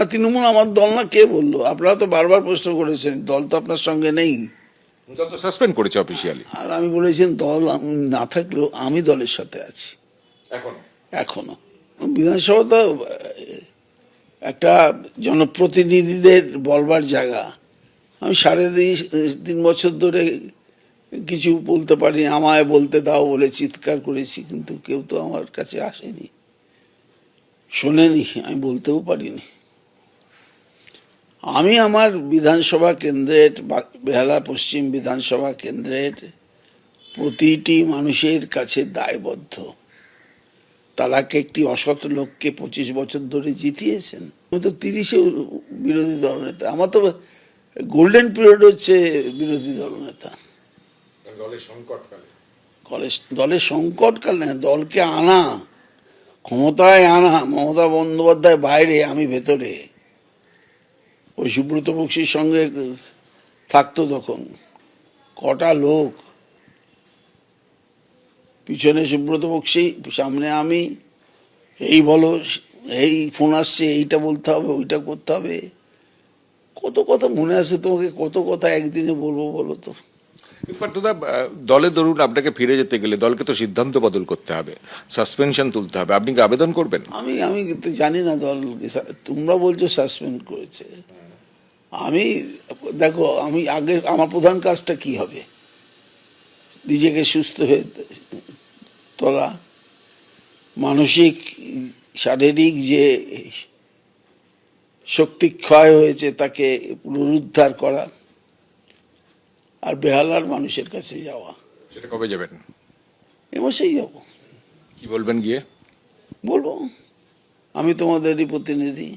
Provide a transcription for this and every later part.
না তৃণমূল আমার দল না কে বলল? আপনারা তো বারবার প্রশ্ন করেছেন দল তো আপনার সঙ্গে নেই। দল তো সাসপেন্ড করেছে অফিসিয়ালি আর আমি বলেছেন দল না থাকলেও আমি দলের সাথে আছি। এখন? এখনও। বিধানসভা তো একটা জনপ্রতিনিধিদের বলবার জায়গা। আমি সাড়ে তিন বছর ধরে কিছু বলতে পারি আমায় বলতে দাও বলে চিৎকার করেছি কিন্তু কেউ তো আমার কাছে আসেনি। শোনেনি আমি বলতেও পারিনি। আমি আমার বিধানসভা কেন্দ্রের বেহালা পশ্চিম বিধানসভা কেন্দ্রের প্রতিটি মানুষের কাছে দায়বদ্ধ। তারাকে একটি অসৎ লোককে পঁচিশ বছর ধরে জিতিয়েছেন। আমি তো তিরিশে বিরোধী দলনেতা আমার তো গোল্ডেন পিরিয়ড হচ্ছে বিরোধী দলনেতা দলের সংকটকালে। কলেজ দলের সংকটকালে না দলকে আনা ক্ষমতায় আনা মমতা বন্দ্যোপাধ্যায় বাইরে আমি ভেতরে। ওই সুব্রত বক্সির সঙ্গে থাকতো তখন। কটা লোক। পিছনে সুব্রত বক্সি সামনে আমি। এই বলো এই ফোন আসছে এইটা বলতে হবে ওইটা করতে হবে। কত কথা মনে আছে তোমাকে কত কথা একদিনে বলব বলো তো। পার্থদা দলে ধরুন আপনাকে ফিরে যেতে গেলে দলকে তো সিদ্ধান্ত বদল করতে হবে সাসপেনশন তুলতে হবে। আপনি কি আবেদন করবেন? আমি আমি তো জানি না দল তোমরা বলছো সাসপেন্ড করেছে। আমি দেখো আমি আগে আমার প্রধান কাজটা কি হবে? নিজেকে সুস্থ হয়ে তোলা মানসিক শারীরিক যে শক্তি ক্ষয় হয়েছে তাকে পুনরুদ্ধার করা আর বেহালার মানুষের কাছে যাওয়া। সেটা কবে যাবেন? এ মাসেই যাব। কি বলবেন গিয়ে? বলব। আমি তোমাদেরই প্রতিনিধি।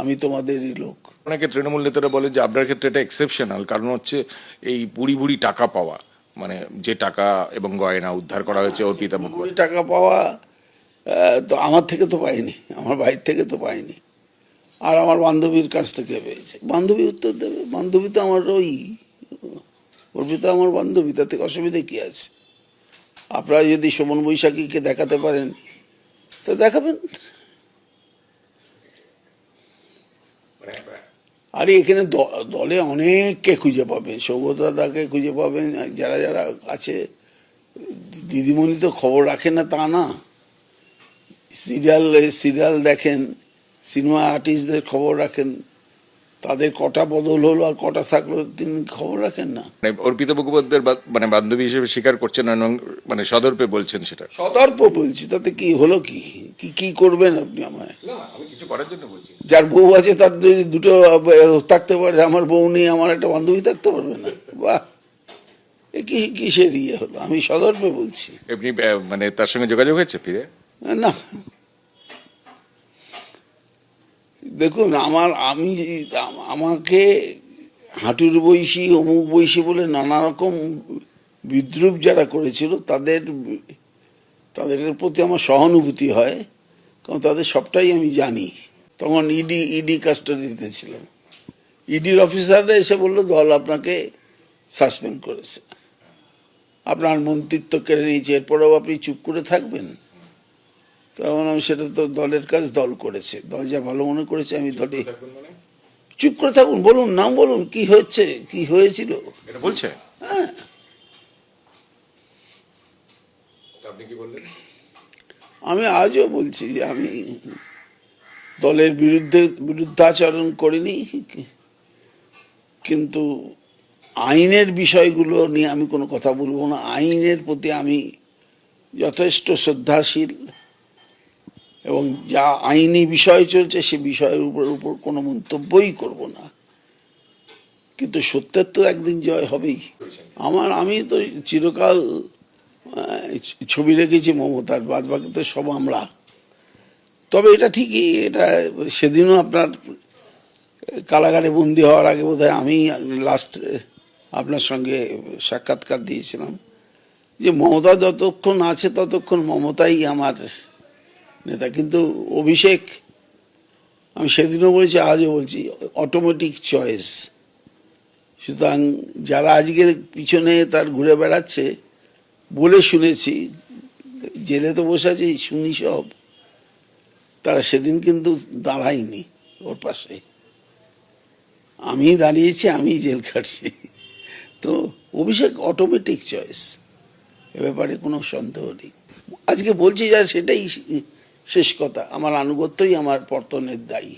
আমি তোমাদেরই লোক। অনেকে তৃণমূল নেতারা বলে যে আপনার ক্ষেত্রে এটা এক্সেপশনাল কারণ হচ্ছে এই বুড়ি বুড়ি টাকা পাওয়া মানে যে টাকা এবং গয়না উদ্ধার করা হয়েছে অর্পিতা মুখোপাধ্যায়। টাকা পাওয়া তো আমার থেকে তো পাইনি আমার ভাইয়ের থেকে তো পাইনি। আর আমার বান্ধবীর কাছ থেকে পেয়েছে। বান্ধবী উত্তর দেবে বান্ধবী তো আমার ওই অর্পিতা আমার বান্ধবী তাতে অসুবিধে কী আছে? আপনারা যদি সুমন বৈশাখীকে দেখাতে পারেন তো দেখাবেন। আরে এখানে দলে অনেককে খুঁজে পাবেন সৌগত দাদাকে খুঁজে পাবেন যারা যারা আছে। দিদিমণি তো খবর রাখেন না তা না। সিরিয়াল সিরিয়াল দেখেন সিনেমা আর্টিস্টদের খবর রাখেন। তাদের কটা বদল হলো আর কটা থাকল তিনি খবর রাখেন না। মানে অর্পিতা মুখোপাধ্যায়ের মানে বান্ধবী হিসেবে স্বীকার করছেন এবং মানে সদর্পে বলছেন সেটা। সদর্প বলছি তাতে কি হলো কি? কি কি করবেন আপনি আমায়? যার বউ আছে তার যদি দুটো থাকতে পারে আমার বউ নেই আমার একটা বান্ধবী থাকতে পারবে না। বাহ! এ কি কিসের ইয়ে হলো? আমি সদর্পে বলছি। এমনি মানে তার সঙ্গে যোগাযোগ হয়েছে ফিরে? না দেখুন আমার আমি আমাকে হাঁটুর বৈশি অমুক বৈশি বলে নানা রকম বিদ্রুপ যারা করেছিল তাদের তাদের প্রতি আমার সহানুভূতি হয় কারণ তাদের সবটাই আমি জানি। তখন ইডি ইডি কাস্টাডিতে ছিলাম ইডির অফিসাররা এসে বলল দল আপনাকে সাসপেন্ড করেছে। আপনার মন্ত্রিত্ব কেড়ে নিয়েছে এরপরেও আপনি চুপ করে থাকবেন? তখন আমি সেটা তো দলের কাজ দল করেছে। দল যা ভালো মনে করেছে আমি দলে চুপ করে থাকুন বলুন নাম বলুন কি হয়েছে কি হয়েছিল? বলছে? হ্যাঁ। আমি আজও বলছি যে আমি দলের বিরুদ্ধে বিরুদ্ধাচরণ করিনি, কিন্তু আইনের বিষয়গুলো নিয়ে আমি কোনো কথা বলব না। আইনের প্রতি আমি যথেষ্ট শ্রদ্ধাশীল এবং যা আইনি বিষয় চলছে সে বিষয়ের উপর উপর কোনো মন্তব্যই করব না। কিন্তু সত্যের তো একদিন জয় হবেই। আমার, আমি তো চিরকাল ছবি রেখেছি মমতার বাদ বাকি তো সব আমরা। তবে এটা ঠিকই, এটা সেদিনও আপনার কারাগারে বন্দি হওয়ার আগে বোধহয় আমি লাস্ট আপনার সঙ্গে সাক্ষাৎকার দিয়েছিলাম যে মমতা যতক্ষণ আছে ততক্ষণ মমতাই আমার নেতা। কিন্তু অভিষেক, আমি সেদিনও বলছি, আজও বলছি অটোমেটিক চয়েস সুতরাং যারা আজকে পিছনে তার ঘুরে বেড়াচ্ছে, বলে শুনেছি, জেলে তো বসে আছে, শুনি সব। তারা সেদিন কিন্তু দাঁড়ায়নি ওর পাশে। আমি দাঁড়িয়েছি আমি জেল খাটছি। তো অভিষেক অটোমেটিক চয়েস এ ব্যাপারে কোনো সন্দেহ নেই। আজকে বলছি যা সেটাই শেষ কথা। আমার আনুগত্যই আমার পর্তনের দায়ী।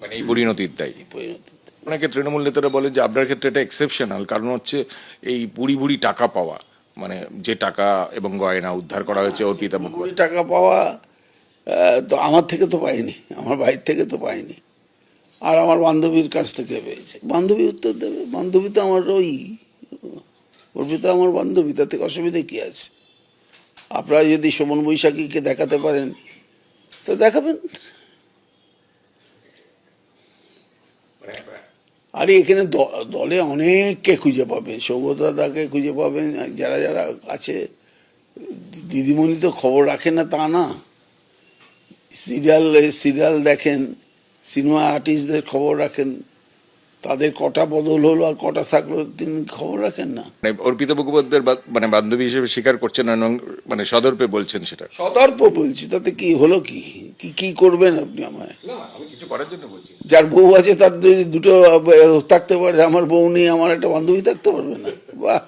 মানে এই পরিণতির দায়ী। পরিণতিতে অনেকে তৃণমূল নেতারা বলে যে আপনার ক্ষেত্রে এটা এক্সেপশনাল কারণ হচ্ছে এই বুড়ি বুড়ি টাকা পাওয়া মানে যে টাকা এবং গয়না উদ্ধার করা হয়েছে অর্পিতা কোটি মুখোপাধ্যায় টাকা পাওয়া তো আমার থেকে তো পাইনি, আমার ভাইয়ের থেকে তো পাইনি। আর আমার বান্ধবীর কাছ থেকে পেয়েছে। বান্ধবী উত্তর দেবে। বান্ধবী তো আমার ওই অর্পিতা আমার বান্ধবী তাতে অসুবিধা কী আছে? আপনারা যদি শোভন বৈশাখীকে দেখাতে পারেন, তো দেখাবেন। আর এখানে দলে অনেককে খুঁজে পাবেন সৌগতদাকে খুঁজে পাবেন, যারা যারা আছে, দিদিমণি তো খবর রাখে না তা না। সিরিয়াল সিরিয়াল দেখেন সিনেমা আর্টিস্টদের খবর রাখেন তাদের কটা বদল হলো আর কটা থাকল তিনি খবর রাখেন না। মানে অর্পিতা মুখোপাধ্যায়ের বা- মানে বান্ধবী হিসেবে স্বীকার করছেন এবং মানে সদর্পে বলছেন সেটা? সদর্প বলছি তাতে কি হলো কি? কি কি করবেন আপনি আমায়? আমি কিছু করার জন্য বলছি। যার বউ আছে তার যদি দুটো থাকতে পারে আমার বউ নিয়ে আমার একটা বান্ধবী থাকতে পারবে না। বাহ!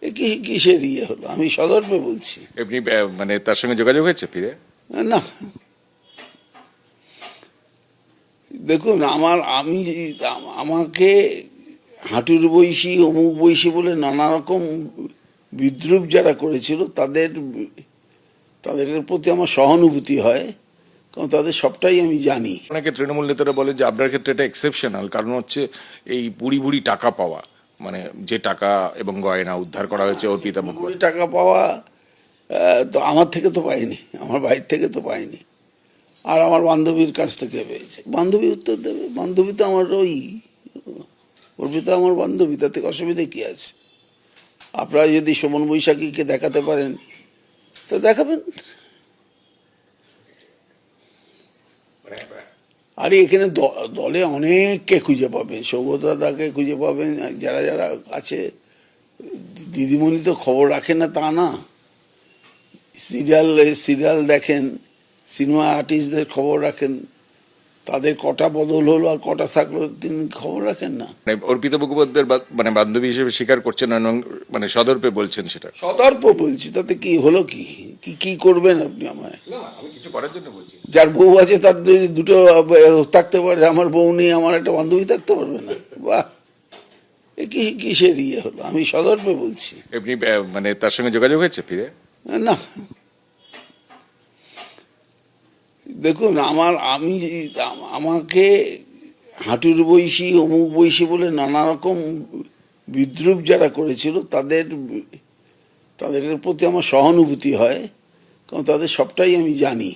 এ কি কিসের ইয়ে হলো? আমি সদর্পে বলছি। এমনি মানে তার সঙ্গে যোগাযোগ হয়েছে ফিরে? না। দেখুন আমার আমি আমাকে হাঁটুর বৈশী অমুক বৈশী বলে নানা রকম বিদ্রুপ যারা করেছিল তাদের তাদের প্রতি আমার সহানুভূতি হয় কারণ তাদের সবটাই আমি জানি। অনেকে তৃণমূল নেতারা বলে যে আপনার ক্ষেত্রে এটা এক্সেপশনাল কারণ হচ্ছে এই বুড়ি বুড়ি টাকা পাওয়া মানে যে টাকা এবং গয়না উদ্ধার করা হয়েছে অর্পিতা মুখোপাধ্যায়। টাকা পাওয়া তো আমার থেকে তো পাইনি আমার ভাইয়ের থেকে তো পাইনি। আর আমার বান্ধবীর কাছ থেকে পেয়েছে। বান্ধবী উত্তর দেবে। বান্ধবী তো আমার ওই অর্পিতা আমার বান্ধবী তাতে অসুবিধে কী আছে? আপনারা যদি সুমন বৈশাখীকে দেখাতে পারেন, তো দেখাবেন। আর এখানে দলে অনেককে খুঁজে পাবেন। সৌগতদাকে খুঁজে পাবেন। যারা যারা আছে, দিদিমণি তো খবর রাখে না তা না। সিরিয়াল সিরিয়াল দেখেন সিনেমা আর্টিস্টদের খবর রাখেন তাদের কটা বদল হলো আর কটা থাকল তিনি খবর রাখেন না। মানে অর্পিতা মুখোপাধ্যায়ের মানে বান্ধবী হিসেবে স্বীকার করছেন এবং মানে সদর্পে বলছেন সেটা। সদর্প বলছি তাতে কি হলো কি? কি কি করবেন আপনি আমায়? না আমি কিছু করার জন্য বলছি। যার বউ আছে তার যদি দুটো থাকতে পারে আমার বউ নিয়ে আমার একটা বান্ধবী থাকতে পারবে না। বাহ! এ কি কিসের ইয়ে হলো? আমি সদর্পে বলছি। এমনি মানে তার সঙ্গে যোগাযোগ হয়েছে ফিরে? না। দেখুন, আমার, আমি, আমাকে হাঁটুর বৈশী অমুক বৈশী বলে নানা রকম বিদ্রুপ যারা করেছিল, তাদের তাদের প্রতি আমার সহানুভূতি হয়, কারণ তাদের সবটাই আমি জানি।